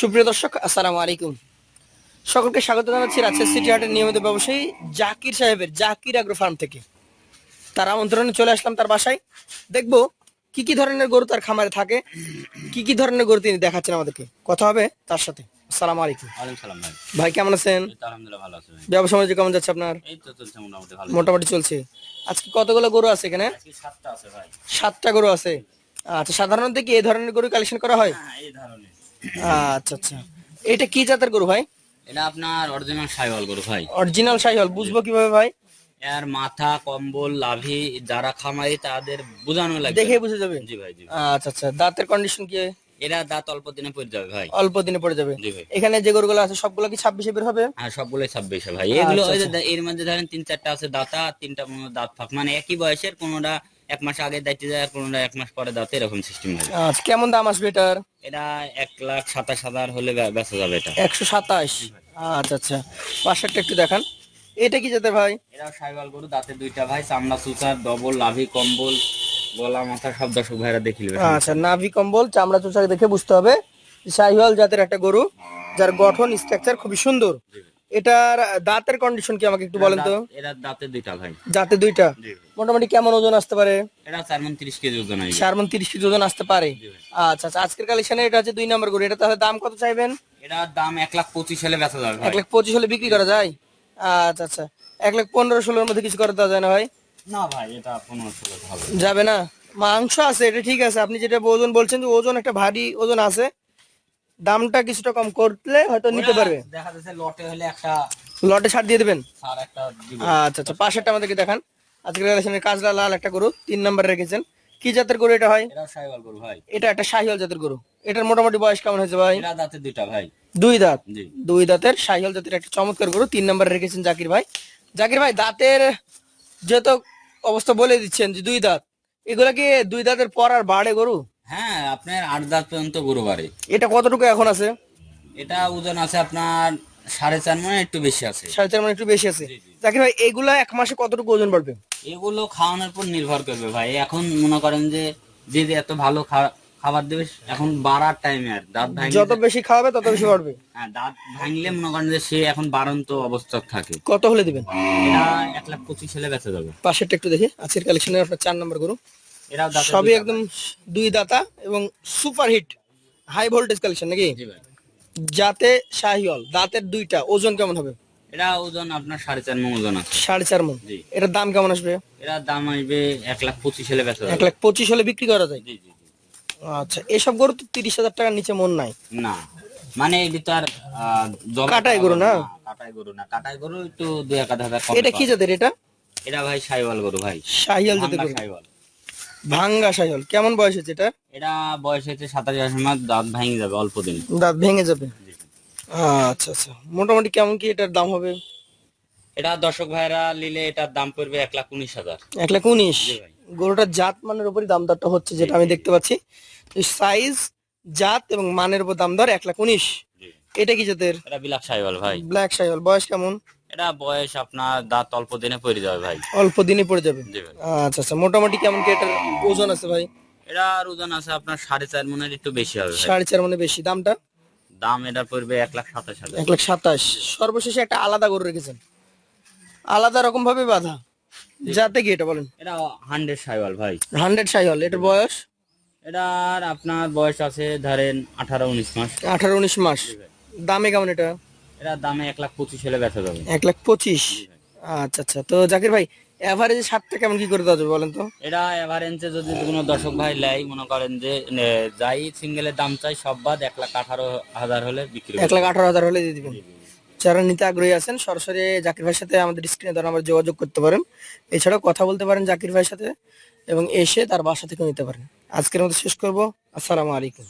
সুপ্রিয় দর্শক আসসালামু আলাইকুম। সকলকে স্বাগত জানাচ্ছি রাজশাহী সিটি হাটের নিয়মিত ব্যবসায়ী জাকির সাহেবের জাকির আগ্রো ফার্ম থেকে। তার আমন্ত্রণে চলে আসলাম তার বাসায়। দেখব কি কি ধরনের গরু তার খামারে থাকে কি কি ধরনের গরু তিনি দেখাচ্ছেন আমাদেরকে। কথা হবে তার সাথে। আসসালামু আলাইকুম। সালাম ভাই। ভাই কেমন আছেন? আলহামদুলিল্লাহ ভালো আছে ব্যবসা বাণিজ্য কেমন যাচ্ছে আপনার? এই তো চলছে মোটামুটি ভালো। মোটামুটি চলছে। আজকে কতগুলো গরু আছে এখানে? আজকে সাতটা আছে ভাই। সাতটা গরু আছে। আচ্ছা সাধারণত কি এই ধরনের গরু কালেকশন করা হয়? হ্যাঁ এই ধরনের। আচ্ছা আচ্ছা। এটা কি জাতের গরু ভাই? এটা আপনার অরিজিনাল সাইওয়াল গরু ভাই। অরিজিনাল সাইহল বুঝব কীভাবে ভাই? এর মাথা কম্বল লাভি যারা খামারি তাদের বোঝানো লাগবে। দেখে বুঝে যাবে? জি ভাই জি। আচ্ছা আচ্ছা। দাঁতের কন্ডিশন কি? এরা দাঁত অল্প দিনে পড়ে যাবে ভাই। অল্প দিনে পড়ে যাবে? জি ভাই। এখানে যে গরুগুলো আছে সবগুলো কি ছাব্বিশে বের হবে? হ্যাঁ সবগুলোই ছাব্বিশে ভাই। এগুলো আচ্ছা, দা- এর মধ্যে ধরেন তিন চারটা আছে দাঁতা তিনটা দাঁত ফাঁক। মানে একই বয়সের কোনোটা এক মাস আগে দায়িত্ব যায় আর কোনোটা এক মাস পরে দাঁতে এরকম সিস্টেম হবে। আচ্ছা কেমন দাম আসবে এটার? এটা এক লাখ সাতাশ হাজার হলে বে- বেচা যাবে এটা। একশো সাতাশ? আচ্ছা আচ্ছা। পাশেরটা একটু দেখান। এটা কি যেতে ভাই? এরা সাইবাল গরু দাঁতে দুইটা ভাই চামড়া সুসার ডবল লাভি কম্বল গলা মাথা সব দর্শক ভাইরা দেখে নেবে। আচ্ছা নাভি কম্বল চামড়া চোচা দেখে বুঝতে হবে শাহিওয়াল জাতের একটা গরু যার গঠন স্ট্রাকচার খুবই সুন্দর। এটার দাঁতের কন্ডিশন কি আমাকে একটু বলেন তো? এরা দাঁতে দুইটা ভাই। জাতে দুইটা? মোটামুটি কেমন ওজন আসতে পারে? এরা মন তিরিশ কেজি ওজন মন তিরিশ কেজি ওজন আসতে পারে। আচ্ছা আচ্ছা আজকের কালেকশনে এটা হচ্ছে দুই নম্বর গরু। এটা তাহলে দাম কত চাইবেন? এরা দাম এক লাখ পঁচিশ হলে বেচা যাবে ভাই। এক লাখ পঁচিশ হলে বিক্রি করা যায়? আচ্ছা আচ্ছা। এক লাখ পনেরো ষোলোর মধ্যে কিছু করে দেওয়া যায় না ভাই? না ভাই এটা পনেরো ষোলো হবে। যাবে না? মাংস আছে এটা ঠিক আছে। আপনি যেটা ওজন বলছেন যে ওজন একটা ভারী ওজন আছে। দামটা কিছুটা কম করলে হয়তো নিতে পারবে। দেখা যাচ্ছে লটে হলে একটা লটে ছাড় দিয়ে দেবেন? আচ্ছা আচ্ছা পাশেরটা আমাদেরকে দেখান। আজকের কালেকশনের কাজলা লাল একটা গরু তিন নম্বরে রেখেছেন। কি জাতের গরু এটা হয়? এটা একটা শাহিওয়াল জাতের গরু। এটার মোটামুটি বয়স কেমন হয়েছে ভাই? এরা দাঁতে দুইটা ভাই। দুই দাঁত? দুই দাঁতের শাহিওয়াল জাতের একটা চমৎকার গরু তিন নম্বরে রেখেছেন জাকির ভাই। জাকির ভাই দাঁতের যেহেতু অবস্থা বলে দিচ্ছেন যে দুই দাঁত এগুলা কি দুই দাঁতের পর আর বাড়ে গরু? হ্যাঁ আপনার আট দাঁত পর্যন্ত গরু বাড়ে। এটা কতটুকু এখন আছে? এটা ওজন আছে আপনার সাড়ে চার মানে একটু বেশি আছে। সাড়ে চার মানে একটু বেশি আছে। জাকির ভাই এগুলা এক মাসে কতটুকু ওজন বাড়বে? এগুলো খাওয়ানোর পর নির্ভর করবে ভাই। এখন মনে করেন যে যে এত ভালো খাবার দেবে এখন বাড়ার টাইমে আর দাঁত ভাঙলে যত বেশি খাওয়াবে তত বেশি বাড়বে। হ্যাঁ, দাঁত ভাঙলে মনে করেন যে সে এখন বাড়ন্ত অবস্থা থাকে। কত হলে দিবেন? এটা এক লাখ পঁচিশ হলে বেঁচে যাবে। পাশেরটা একটু দেখি আজকের কালেকশনের আপনার চার নম্বর গরু। সবই একদম দুই দাতা এবং super hit high voltage collection নাকি? যাতে শাহিওয়াল দাঁতের দুইটা ওজন কেমন হবে? এটা ওজন আপনার সাড়ে চার মন ওজন আছে। সাড়ে চার মন এটার দাম কেমন আসবে? দাম আসবে এক লাখ পঁচিশ হলে বেঁচে এক লাখ পঁচিশ হলে বিক্রি করা যায়। আচ্ছা এসব গরু তো তিরিশ হাজার টাকার নিচে মন নাই। না। মানে এটি তো আর কাটাই গরু না? কাটাই গরু না। কাটাই গরু একটু দুই এক আধ হাজার এটা কি জাতের এটা? এটা ভাই সাইওয়াল গরু ভাই। শাহিয়াল জাতের গরু। ভাঙ্গা শাহিয়াল কেমন বয়স হচ্ছে এটা? এটা বয়স হচ্ছে সাতাশ আঠাশ মাস দাঁত ভাঙে যাবে অল্প দিন। দাঁত ভেঙে যাবে? আচ্ছা আচ্ছা। মোটামুটি কেমন কি এটার দাম হবে? এটা দর্শক ভাইরা নিলে এটার দাম পড়বে এক লাখ উনিশ হাজার। এক লাখ উনিশ? ভাই। গরুটার জাত মানের উপরই দাম দরটা হচ্ছে যেটা আমি দেখতে পাচ্ছি। সাইজ জাত এবং মানের উপর দাম দর এক লাখ উনিশ। এটা কি জাতের? এটা বিলাক সাইওয়াল ভাই। ব্ল্যাক শাহিওয়াল বয়স কেমন? এটা বয়স আপনার দাঁত অল্প দিনে পড়ে যাবে ভাই। অল্প দিনে পড়ে যাবে? আচ্ছা আচ্ছা মোটামুটি কেমন কি এটার ওজন আছে ভাই? এটার ওজন আছে আপনার সাড়ে চার মনের একটু বেশি হবে সাড়ে চার মানে বেশি। দামটা? দাম এটা পড়বে এক লাখ সাতাশ হাজার। এক লাখ সাতাশ। সর্বশেষে একটা আলাদা গরু রেখেছেন। আলাদা রকম ভাবে বাঁধা যাতে কি এটা বলেন? এটা হান্ড্রেড সাইওয়াল ভাই। হান্ড্রেড শাহিওয়াল এটার বয়স? এটার আপনার বয়স আছে ধরেন আঠারো উনিশ মাস। আঠারো উনিশ মাস। দামে কেমন এটা? এটার দামে এক লাখ পঁচিশ হলে বেচা যাবে। এক লাখ পঁচিশ? আচ্ছা আচ্ছা। তো জাকির ভাই এভারেজে সাতটা কেমন কি করে দেওয়া যাবে বলেন তো? এটা এভারেন্সে যদি কোনো দর্শক ভাই লেয় মনে করেন যে যাই সিঙ্গেলের দাম চাই সব বাদ এক লাখ আঠারো হাজার হলে বিক্রি এক লাখ আঠারো হাজার হলে দিয়ে দিবেন। যারা নিতে আগ্রহী আছেন সরাসরি জাকির ভাইয়ের সাথে আমাদের স্ক্রিনে দ্বারা আমরা যোগাযোগ করতে পারেন। এছাড়াও কথা বলতে পারেন জাকির ভাইয়ের সাথে এবং এসে তার বাসা থেকে নিতে পারেন। আজকের মতো শেষ করব। আসসালামু আলাইকুম।